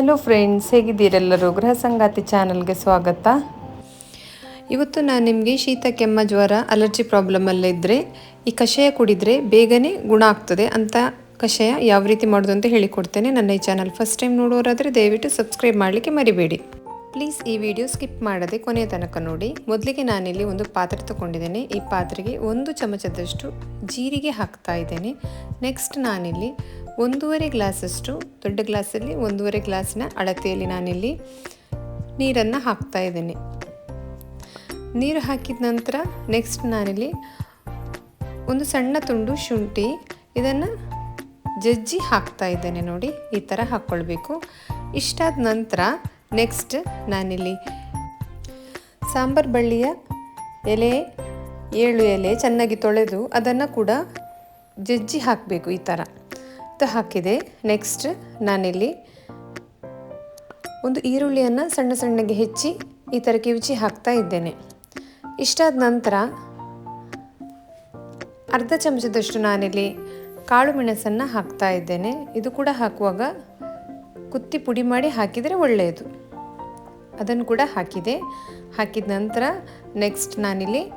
Hello friends ಹೇಗಿದ್ದೀರೆಲ್ಲರೂ ಗೃಹ ಸಂಗಾತಿ ಚಾನಲ್ಗೆ ಸ್ವಾಗತ. ಇವತ್ತು ನಾನು ನಿಮಗೆ ಶೀತ, ಕೆಮ್ಮ, ಜ್ವರ, ಅಲರ್ಜಿ ಪ್ರಾಬ್ಲಮಲ್ಲಿದ್ದರೆ ಈ ಕಷಾಯ ಕುಡಿದರೆ ಬೇಗನೆ ಗುಣ ಆಗ್ತದೆ ಅಂತ ಕಷಾಯ ಯಾವ ರೀತಿ ಮಾಡೋದು ಅಂತ ಹೇಳಿಕೊಡ್ತೇನೆ. ನನ್ನ ಈ ಚಾನಲ್ ಫಸ್ಟ್ ಟೈಮ್ ನೋಡೋರಾದರೆ ದಯವಿಟ್ಟು ಸಬ್ಸ್ಕ್ರೈಬ್ ಮಾಡಲಿಕ್ಕೆ ಮರಿಬೇಡಿ. ಪ್ಲೀಸ್ ಈ ವಿಡಿಯೋ ಸ್ಕಿಪ್ ಮಾಡದೆ ಕೊನೆಯ ತನಕ ನೋಡಿ. ಮೊದಲಿಗೆ ನಾನಿಲ್ಲಿ ಒಂದು ಪಾತ್ರೆ ತಗೊಂಡಿದ್ದೇನೆ. ಈ ಪಾತ್ರೆಗೆ ಒಂದು ಚಮಚದಷ್ಟು ಜೀರಿಗೆ ಹಾಕ್ತಾ ಇದ್ದೇನೆ. ನೆಕ್ಸ್ಟ್ ನಾನಿಲ್ಲಿ ಒಂದೂವರೆ ಗ್ಲಾಸಷ್ಟು, ದೊಡ್ಡ ಗ್ಲಾಸಲ್ಲಿ ಒಂದೂವರೆ ಗ್ಲಾಸಿನ ಅಳತೆಯಲ್ಲಿ ನಾನಿಲ್ಲಿ ನೀರನ್ನು ಹಾಕ್ತಾ ಇದ್ದೇನೆ. ನೀರು ಹಾಕಿದ ನಂತರ ನೆಕ್ಸ್ಟ್ ನಾನಿಲ್ಲಿ ಒಂದು ಸಣ್ಣ ತುಂಡು ಶುಂಠಿ ಇದನ್ನು ಜಜ್ಜಿ ಹಾಕ್ತಾ ಇದ್ದೇನೆ ನೋಡಿ, ಈ ಥರ ಹಾಕ್ಕೊಳ್ಬೇಕು. ಇಷ್ಟಾದ ನಂತರ ನೆಕ್ಸ್ಟ್ ನಾನಿಲ್ಲಿ ಸಾಂಬಾರು ಬಳ್ಳಿಯ ಎಲೆ, ಏಳು ಎಲೆ ಚೆನ್ನಾಗಿ ತೊಳೆದು ಅದನ್ನು ಕೂಡ ಜಜ್ಜಿ ಹಾಕಬೇಕು ಈ ಥರ. ಇದು ಹಾಕಿದೆ. ನೆಕ್ಸ್ಟ್ ನಾನಿಲ್ಲಿ ಒಂದು ಈರುಳ್ಳಿಯನ್ನು ಸಣ್ಣ ಸಣ್ಣಗೆ ಹೆಚ್ಚಿ ಈ ಥರ ಕಿವುಚಿ ಹಾಕ್ತಾ ಇದ್ದೇನೆ. ಇಷ್ಟಾದ ನಂತರ ಅರ್ಧ ಚಮಚದಷ್ಟು ನಾನಿಲ್ಲಿ ಕಾಳು ಮೆಣಸನ್ನು ಹಾಕ್ತಾ ಇದ್ದೇನೆ. ಇದು ಕೂಡ ಹಾಕುವಾಗ ಕುತ್ತಿ ಪುಡಿ ಮಾಡಿ ಹಾಕಿದರೆ ಒಳ್ಳೆಯದು. ಅದನ್ನು ಕೂಡ ಹಾಕಿದೆ. ಹಾಕಿದ ನಂತರ ನೆಕ್ಸ್ಟ್ ನಾನಿಲ್ಲಿ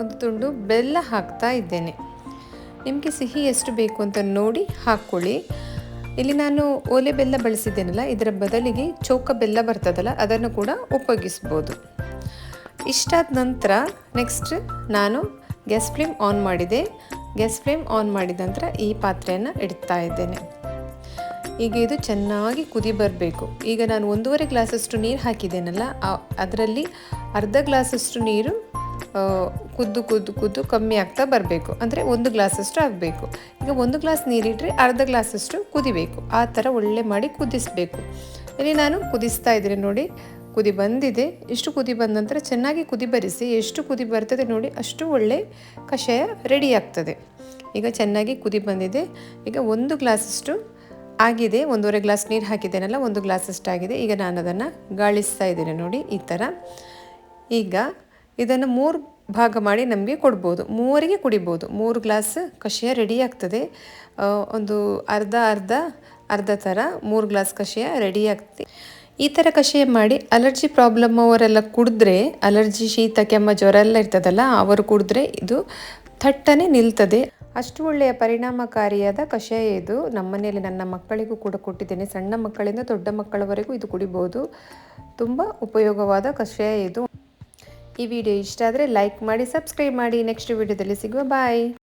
ಒಂದು ತುಂಡು ಬೆಲ್ಲ ಹಾಕ್ತಾ ಇದ್ದೇನೆ. ನಿಮಗೆ ಸಿಹಿ ಎಷ್ಟು ಬೇಕು ಅಂತ ನೋಡಿ ಹಾಕ್ಕೊಳ್ಳಿ. ಇಲ್ಲಿ ನಾನು ಓಲೆ ಬೆಲ್ಲ ಬಳಸಿದ್ದೇನಲ್ಲ, ಇದರ ಬದಲಿಗೆ ಚೌಕ ಬೆಲ್ಲ ಬರ್ತದಲ್ಲ, ಅದನ್ನು ಕೂಡ ಉಪಯೋಗಿಸ್ಬೋದು. ಇಷ್ಟಾದ ನಂತರ ನೆಕ್ಸ್ಟ್ ನಾನು ಗ್ಯಾಸ್ ಫ್ಲೇಮ್ ಆನ್ ಮಾಡಿದೆ. ಗ್ಯಾಸ್ ಫ್ಲೇಮ್ ಆನ್ ಮಾಡಿದ ನಂತರ ಈ ಪಾತ್ರೆಯನ್ನು ಇಡ್ತಾ ಇದ್ದೇನೆ. ಈಗ ಇದು ಚೆನ್ನಾಗಿ ಕುದಿ ಬರಬೇಕು. ಈಗ ನಾನು ಒಂದೂವರೆ ಗ್ಲಾಸಷ್ಟು ನೀರು ಹಾಕಿದ್ದೇನಲ್ಲ ಅದರಲ್ಲಿ ಅರ್ಧ ಗ್ಲಾಸಷ್ಟು ನೀರು ಕುದ್ದು ಕುದ್ದು ಕುದ್ದು ಕಮ್ಮಿ ಆಗ್ತಾ ಬರಬೇಕು. ಅಂದರೆ ಒಂದು ಗ್ಲಾಸಷ್ಟು ಆಗಬೇಕು. ಈಗ ಒಂದು ಗ್ಲಾಸ್ ನೀರಿಟ್ಟರೆ ಅರ್ಧ ಗ್ಲಾಸಷ್ಟು ಕುದಿಬೇಕು. ಆ ಥರ ಒಳ್ಳೆ ಮಾಡಿ ಕುದಿಸಬೇಕು. ಇಲ್ಲಿ ನಾನು ಕುದಿಸ್ತಾ ಇದ್ದೀನಿ ನೋಡಿ. ಕುದಿ ಬಂದಿದೆ. ಎಷ್ಟು ಕುದಿ ಬಂದ ನಂತರ ಚೆನ್ನಾಗಿ ಕುದಿ ಬರಿಸಿ, ಎಷ್ಟು ಕುದಿ ಬರ್ತದೆ ನೋಡಿ, ಅಷ್ಟು ಒಳ್ಳೆ ಕಷಾಯ ರೆಡಿ ಆಗ್ತದೆ. ಈಗ ಚೆನ್ನಾಗಿ ಕುದಿ ಬಂದಿದೆ. ಈಗ ಒಂದು ಗ್ಲಾಸಷ್ಟು ಆಗಿದೆ. ಒಂದೂವರೆ ಗ್ಲಾಸ್ ನೀರು ಹಾಕಿದ್ದೇನಲ್ಲ, ಒಂದು ಗ್ಲಾಸಷ್ಟು ಆಗಿದೆ. ಈಗ ನಾನು ಅದನ್ನು ಗಾಳಿಸ್ತಾ ಇದ್ದೇನೆ ನೋಡಿ, ಈ ಥರ. ಈಗ ಇದನ್ನು ಮೂರು ಭಾಗ ಮಾಡಿ ನಮಗೆ ಕೊಡ್ಬೋದು. ಮೂವರಿಗೆ ಕುಡಿಬೋದು. ಮೂರು ಗ್ಲಾಸ್ ಕಷಾಯ ರೆಡಿ ಆಗ್ತದೆ. ಒಂದು ಅರ್ಧ ಅರ್ಧ ಅರ್ಧ ಥರ ಮೂರು ಗ್ಲಾಸ್ ಕಷಾಯ ರೆಡಿ ಆಗ್ತದೆ. ಈ ಥರ ಕಷಾಯ ಮಾಡಿ ಅಲರ್ಜಿ ಪ್ರಾಬ್ಲಮ್ ಅವರೆಲ್ಲ ಕುಡಿದ್ರೆ ಅಲರ್ಜಿ ಶೀತ, ಕೆಮ್ಮ, ಜ್ವರ ಎಲ್ಲ ಇರ್ತದಲ್ಲ, ಅವರು ಕುಡಿದ್ರೆ ಇದು ಥಟ್ಟನೆ ನಿಲ್ತದೆ. ಅಷ್ಟು ಒಳ್ಳೆಯ ಪರಿಣಾಮಕಾರಿಯಾದ ಕಷಾಯ ಇದು. ನಮ್ಮನೆಯಲ್ಲಿ ನನ್ನ ಮಕ್ಕಳಿಗೂ ಕೂಡ ಕೊಟ್ಟಿದ್ದೇನೆ. ಸಣ್ಣ ಮಕ್ಕಳಿಂದ ದೊಡ್ಡ ಮಕ್ಕಳವರೆಗೂ ಇದು ಕುಡಿಬೋದು. ತುಂಬ ಉಪಯೋಗವಾದ ಕಷಾಯ ಇದು. ಈ ವಿಡಿಯೋ ಇಷ್ಟ ಆದರೆ ಲೈಕ್ ಮಾಡಿ ಸಬ್ಸ್ಕ್ರೈಬ್ ಮಾಡಿ. ನೆಕ್ಸ್ಟ್ ವಿಡಿಯೋದಲ್ಲಿ ಸಿಗುವ ಬಾಯ್